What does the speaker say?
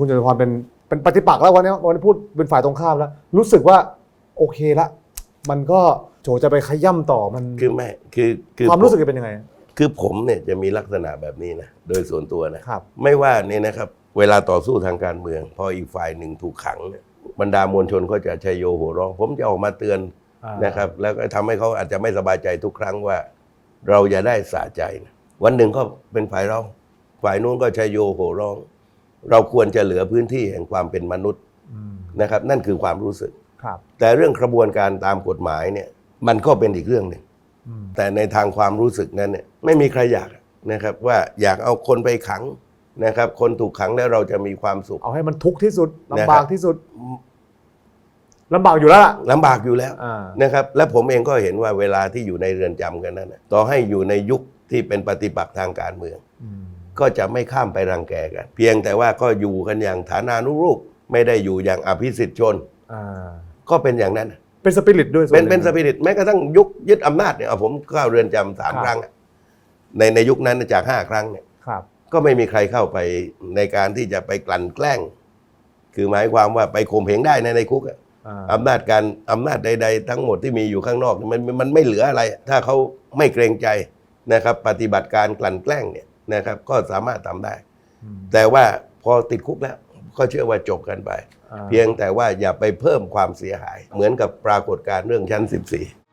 คุณจตุพรเป็นเป็นปฏิปักษ์แล้ววันนี้วันนี้พูดเป็นฝ่ายตรงข้ามแล้ว รู้สึกว่าโอเคละ มันก็โจจะไปขย่ำต่อมันคือไม่คือคือความรู้สึกผจะเป็นยังไง คือผมเนี่ยจะมีลักษณะแบบนี้นะโดยส่วนตัวนะครับ ไม่ว่าเนี่ยนะครับเวลาต่อสู้ทางการเมือง พออีกฝ่ายหนึ่งถูกขังเนี่ยบรรดามวลชนก็จะชัยโยโห่ร้อง ผมจะออกมาเตือนอ่านะครับ แล้วก็ทำให้เขาอาจจะไม่สบายใจทุกครั้งว่า เราอย่าได้สะใจนะวันหนึ่งก็เป็นฝ่ายเราฝ่ายนู้นก็ชัยโยโห่ร้อง เราควรจะเหลือพื้นที่แห่งความเป็นมนุษย์อืมนะครับ นั่นคือความรู้สึกครับแต่เรื่องกระบวนการตามกฎหมายเนี่ย มันก็เป็นอีกเรื่องหนึ่งอืมแต่ในทางความรู้สึกนั้นเนี่ยไม่มีใครอยากนะครับ ว่าอยากเอาคนไปขังนะครับ คนถูกขังแล้วเราจะมีความสุข เอาให้มันทุกข์ที่สุดนะครับลำบากที่สุดลำบากอยู่แล้วล่ะลำบากอยู่แล้วอ่านะครับ และผมเองก็เห็นว่าเวลาที่อยู่ในเรือนจำกันนั้นน่ะต่อให้อยู่ในยุคที่เป็นปฏิปักษ์ทางการเมืองอืม ก็จะไม่ข้ามไปรังแกกัน เพียงแต่ว่าก็อยู่กันอย่างฐานานุรูป ไม่ได้อยู่อย่างอภิสิทธิชน อ่าก็เป็นอย่างนั้น เป็นสปิริตด้วยส่วเป็นหง เป็นสปิริตแม้กระทั่งยุคยึดอำนาจเนี่ยเอาผมเข้าเรือนจำสามครับ ครั้งอะในในยุคนั้นจากห้าครั้งเนี่ย ครับ ก็ไม่มีใครเข้าไปในการที่จะไปกลั่นแกล้ง คือหมายความว่าไปข่มเหงได้ในในคุกอะอ่าอำนาจการอำนาจใด ๆ ทั้งหมดที่มีอยู่ข้างนอกมันมันมันไม่เหลืออะไร ถ้าเขาไม่เกรงใจนะครับ ปฏิบัติการกลั่นแกล้งเนี่ย นะครับ ก็สามารถทำได้อืมแต่ว่าพอติดคุกแล้วก็เชื่อว่าจบกันไปอ่าเพียงแต่ว่าอย่าไปเพิ่มความเสียหาย เหมือนกับปรากฏการณ์เรื่องชั้น 14